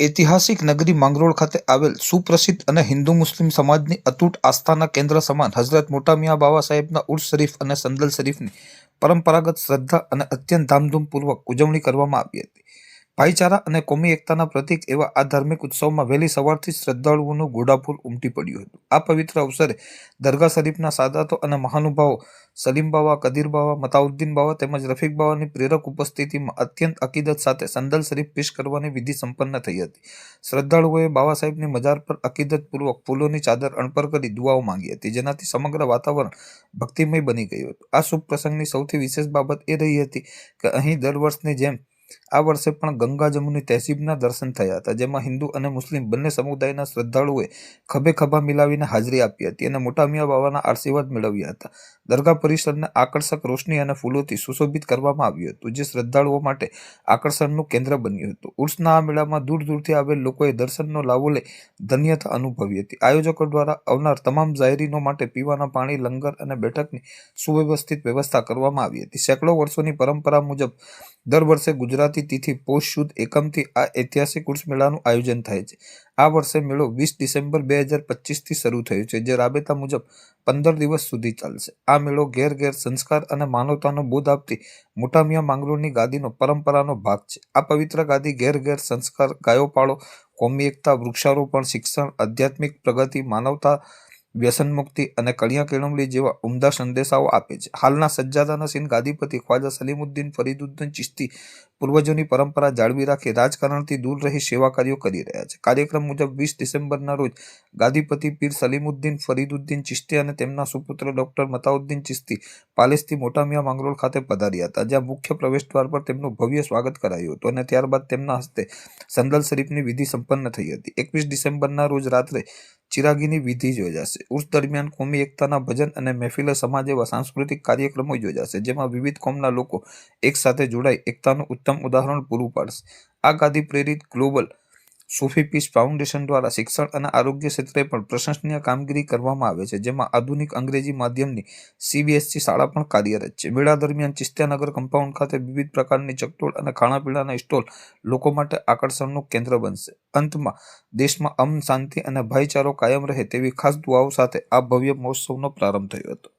ઐતિહાસિક નગરી માંગરોળ ખાતે આવેલ સુપ્રસિદ્ધ અને હિન્દુ મુસ્લિમ સમાજની અતૂટ આસ્થાના કેન્દ્ર સમાન હઝરત મોટા મિયા બાવા સાહેબના ઉર્સ શરીફ અને સંદલ શરીફની પરંપરાગત શ્રદ્ધા અને અત્યંત ધામધૂમપૂર્વક ઉજવણી કરવામાં આવી હતી. ભાઈચારા અને કોમી એકતાના પ્રતીક એવા આ ધાર્મિક ઉત્સવમાં વહેલી સવારથી શ્રદ્ધાળુઓનું ગોડાફૂલ ઉમટી પડ્યું હતું. આ પવિત્ર અવસરે દરગાહ શરીફના સાદાતો અને મહાનુભાવો સલીમ બાવા, કદીર બાવા, મતાઉદ્દીન બાવા તેમજ રફીક બાવાની પ્રેરક ઉપસ્થિતિમાં અત્યંત અકીદત સાથે સંદલ શરીફ પેશ કરવાની વિધિ સંપન્ન થઈ હતી. શ્રદ્ધાળુઓએ બાવા સાહેબની મજાર પર અકીદતપૂર્વક ફૂલોની ચાદર અણપર કરી દુઆઓ માંગી હતી, જેનાથી સમગ્ર વાતાવરણ ભક્તિમય બની ગયું હતું. આ શુભ પ્રસંગની સૌથી વિશેષ બાબત એ રહી હતી કે અહીં દર વર્ષની જેમ આ વર્ષે પણ ગંગા જમુની તહેસીબના દર્શન થયા હતા, જેમાં હિન્દુ અને મુસ્લિમ બંને સમુદાયના શ્રદ્ધાળુઓએ ખભે ખભા મિલાવીને હાજરી આપી હતી અને મોટા મિયા બાવાના આશીર્વાદ મેળવ્યા હતા. દરગાહ પરિસરને આકર્ષક રોશની અને ફૂલોથી સુશોભિત કરવામાં આવ્યું હતું, જે શ્રદ્ધાળુઓ માટે આકર્ષણનું કેન્દ્ર બન્યું હતું. ઉર્સના આ મેળામાં દૂર દૂરથી આવેલ લોકોએ દર્શનનો લાવો લઈ ધન્યતા અનુભવી હતી. આયોજકો દ્વારા આવનાર તમામ જાહેરીનો માટે પીવાના પાણી, લંગર અને બેઠકની સુવ્યવસ્થિત વ્યવસ્થા કરવામાં આવી હતી. સેંકડો વર્ષોની પરંપરા મુજબ દર વર્ષે ગુજરાતી તિથિ પોષ શુદ્ધ એકમથી આ ઐતિહાસિક ઉર્સ મેળાનું આયોજન થાય છે. આ વર્ષે મેળો વીસ ડિસેમ્બર બે હજાર પચીસથી શરૂ થયો છે, જે રાબેતા મુજબ પંદર દિવસ સુધી ચાલશે. આ મેળો ઘેર ઘેર સંસ્કાર અને માનવતાનો બોધ આપતી મોટામિયા માંગરોળની ગાદીનો પરંપરાનો ભાગ છે. આ પવિત્ર ગાદી ઘેર ઘેર સંસ્કાર ગાયો પાળો કોમી એકતા, વૃક્ષારોપણ, શિક્ષણ, આધ્યાત્મિક પ્રગતિ, માનવતા વ્યસન મુક્તિ અને કળિયા કેળવણી જેવા ઉમદા સંદેશાઓ આપે છે. હાલના સજ્જાદાના સીન ગાદીપતિ ખ્વાજા સલીમુદ્દીન ફરીદુદ્દીન ચિશ્તી પૂર્વજોની પરંપરા જાળવી રાખી રાજકારણથી દૂર રહી સેવા કાર્યો કરી રહ્યા છે. કાર્યક્રમ મુજબ વીસ ડિસેમ્બરના રોજ ગાદીપતિ પીર સલીમુદ્દીન ફરીદુદ્દીન ચિશ્તી અને તેમના સુપુત્ર ડોક્ટર મતાઉદ્દીન ચિશ્તી પાલેસથી મોટામિયા માંગરોળ ખાતે પધાર્યા હતા, જ્યાં મુખ્ય પ્રવેશદ્વાર પર તેમનું ભવ્ય સ્વાગત કરાયું હતું અને ત્યારબાદ તેમના હસ્તે સંદલ શરીફની વિધિ સંપન્ન થઈ હતી. એકવીસ ડિસેમ્બરના રોજ રાત્રે ચિરાગીની વિધિ યોજાશે. ઉર્સ દરમિયાન કોમી એકતાના ભજન અને મહેફિલે સમાજ એવા સાંસ્કૃતિક કાર્યક્રમો યોજાશે, જેમાં વિવિધ કોમના લોકો એક સાથે જોડાઈ એકતાનું ઉત્તમ ઉદાહરણ પૂરું પાડશે. આ ગાદી પ્રેરિત ગ્લોબલ સોફી પીસ ફાઉન્ડેશન દ્વારા શિક્ષણ અને આરોગ્ય ક્ષેત્રે પણ પ્રશંસનીય કામગીરી કરવામાં આવે છે, જેમાં આધુનિક અંગ્રેજી માધ્યમની સીબીએસસી શાળા પણ કાર્યરત છે. મેળા દરમિયાન ચિસ્ત્યાનગર કમ્પાઉન્ડ ખાતે વિવિધ પ્રકારની ચકટોળ અને ખાણાપીણાના સ્ટોલ લોકો માટે આકર્ષણનું કેન્દ્ર બનશે. અંતમાં, દેશમાં અમન શાંતિ અને ભાઈચારો કાયમ રહે તેવી ખાસ દુઆઓ સાથે આ ભવ્ય મહોત્સવનો પ્રારંભ થયો હતો.